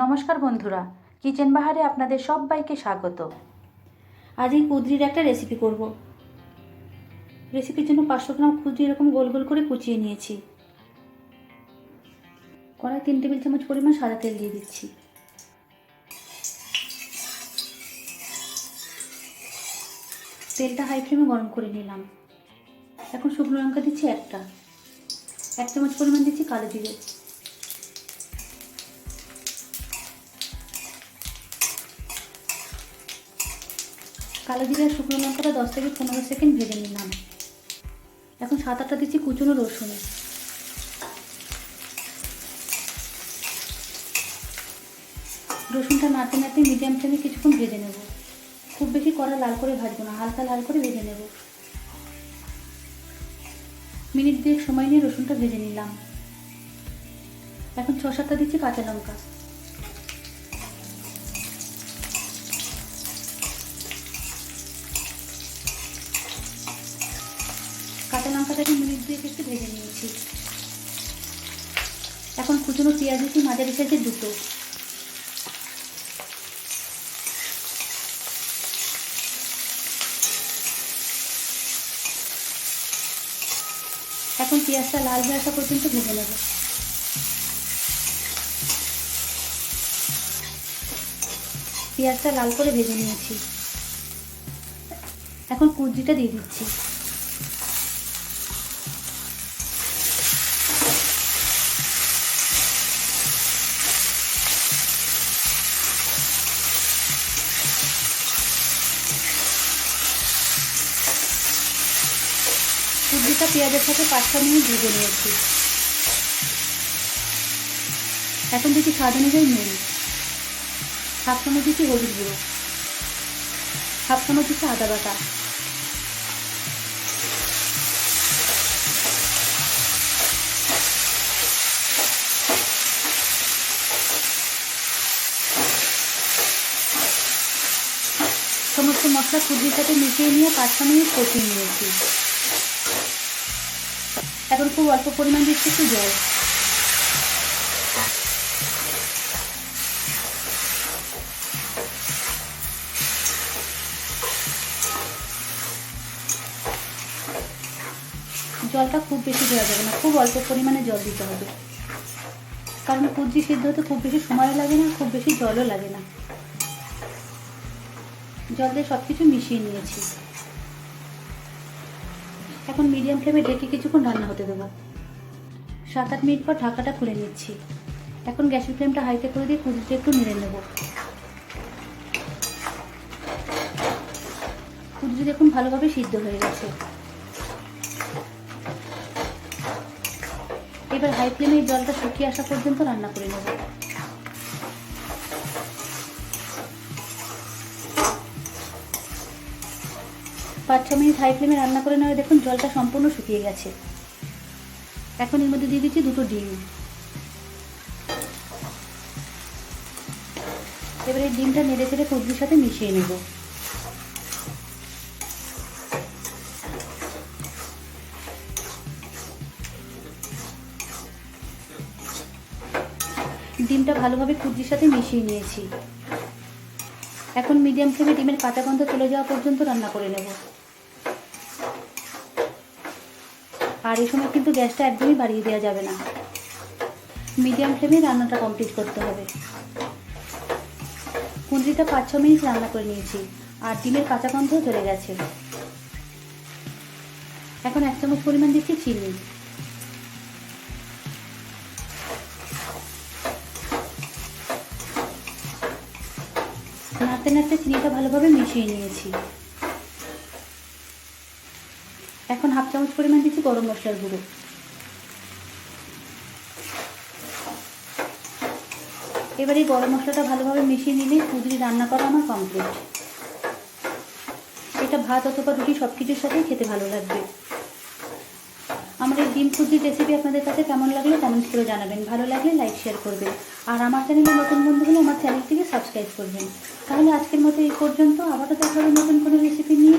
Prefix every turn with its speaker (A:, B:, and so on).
A: নমস্কার বন্ধুরা, কিচেন বাহারে আপনাদের সবাইকে স্বাগত।
B: আজ এই কুদরির একটা রেসিপি করব। রেসিপির জন্য পাঁচশো গ্রাম কুদরি এরকম গোল গোল করে কুচিয়ে নিয়েছি। কড়াই তিন টেবিল চামচ পরিমাণ সাদা তেল দিয়ে দিচ্ছি। তেলটা হাই ফ্লেমে গরম করে নিলাম। এখন শুকনো লঙ্কা দিচ্ছি একটা। এক চামচ পরিমাণ দিচ্ছি কালো জিরে। কালো জিরে শুকনো লঙ্কাটা দশ থেকে পনেরো সেকেন্ড ভেজে নিলাম। এখন সাত আটটা দিচ্ছি কুচনো রসুন। রসুনটা নাড়তে নাড়তে মিডিয়াম ফ্লেমে কিছুক্ষণ ভেজে নেব। খুব বেশি কড়া লাল করে ভাজবো না, হালকা লাল করে ভেজে নেব। মিনিট দুয়েক সময় নিয়ে রসুনটা ভেজে নিলাম। এখন ছ সাতটা দিচ্ছি কাঁচা লঙ্কা। কাঁচা মিনিট দুয়েক একটু ভেজে নিয়েছি। এখন কুচনো পেঁয়াজ দিচ্ছি মাঝারি সাইজের দুটো। এখন পেঁয়াজটা লাল হয়ে আসা পর্যন্ত ভেজে নেব। পেঁয়াজটা লাল করে ভেজে নিয়েছি। এখন কুজিটা দিয়ে দিচ্ছি। কুজিটা পেঁয়াজের সাথে পাঁচ ছ মিনিট ভেজে নিয়েছি। এখন দিচ্ছি স্বাদ অনুযায়ী নুন। হাফ চামচ দিচ্ছি হলুদ গুঁড়ো। হাফ চামচ দিচ্ছি আদা বাটা। সমস্ত মশলা কুজির সাথে মিশিয়ে নিয়ে পাঁচটা মিনিট কষিয়ে নিয়েছি। এখন খুব অল্প পরিমাণ দিচ্ছি একটু জল জলটা খুব বেশি দেওয়া যাবে না, খুব অল্প পরিমাণে জল দিতে হবে। কারণ কুজি সিদ্ধ হতে খুব বেশি সময় লাগে না, খুব বেশি জলও লাগে না। জল দিয়ে সব কিছু মিশিয়ে নিয়েছি। এখন মিডিয়াম ফ্লেমে ঢেকে কিছুক্ষণ রান্না হতে দেবো। সাত আট মিনিট পর ঢাকাটা খুলে নিচ্ছি। এখন গ্যাসের ফ্লেমটা হাইতে করে দিয়ে কুজিটা একটু নেড়ে নেব। কুজি দেখুন ভালোভাবে সিদ্ধ হয়ে গেছে। এবার হাই ফ্লেমে জলটা শুকিয়ে আসা পর্যন্ত রান্না করে নেব। পাঁচ ছ মিনিট হাই ফ্লেমে রান্না করে নেওয়া দেখুন জলটা সম্পূর্ণ শুকিয়ে গেছে। এখন এর মধ্যে দিয়ে দিচ্ছি দুটো ডিম। এবারে ডিমটা নেড়ে চেড়ে কুদ্রির সাথে মিশিয়ে নেব। ডিমটা ভালোভাবে কুদ্রির সাথে মিশিয়ে নিয়েছি। এখন মিডিয়াম ফ্লেমে ডিমের কাঁচা গন্ধ চলে যাওয়া পর্যন্ত রান্না করে নেব। আর এই সময় কিন্তু গ্যাসটা একদমই বাড়িয়ে দেওয়া যাবে না। মিডিয়াম ফ্লেমে রান্নাটা কমপ্লিট করতে হবে। কুঁদরিটা পাঁচ ছ মিনিট রান্না করে নিয়েছি, আর ডিমের কাঁচা গন্ধও চলে গেছে। এখন এক চামচ পরিমাণ দিচ্ছি চিনি। নাড়তে নাড়তে চিনিটা ভালোভাবে মিশিয়ে নিয়েছি। এখন হাফ চামচ পরিমাণ দিচ্ছি গরম মশলার গুঁড়ো। এবার এই গরম মশলাটা ভালোভাবে মিশিয়ে নিলে কুদরি রান্না করা আমার কমপ্লিট এটা ভাত অথবা রুটি সব কিছুর সাথেই খেতে ভালো লাগবে। আমার এই ডিম কুদ্রির রেসিপি আপনাদের কাছে কেমন লাগল কমেন্টস করে জানাবেন। ভালো লাগলে লাইক শেয়ার করবেন। আর আমার চ্যানেলে নতুন বন্ধু হলে আমার চ্যানেলটিকে সাবস্ক্রাইব করবেন। তাহলে আজকের মতো এই পর্যন্ত। আবারও দেখা নতুন কোনো রেসিপি নিয়ে।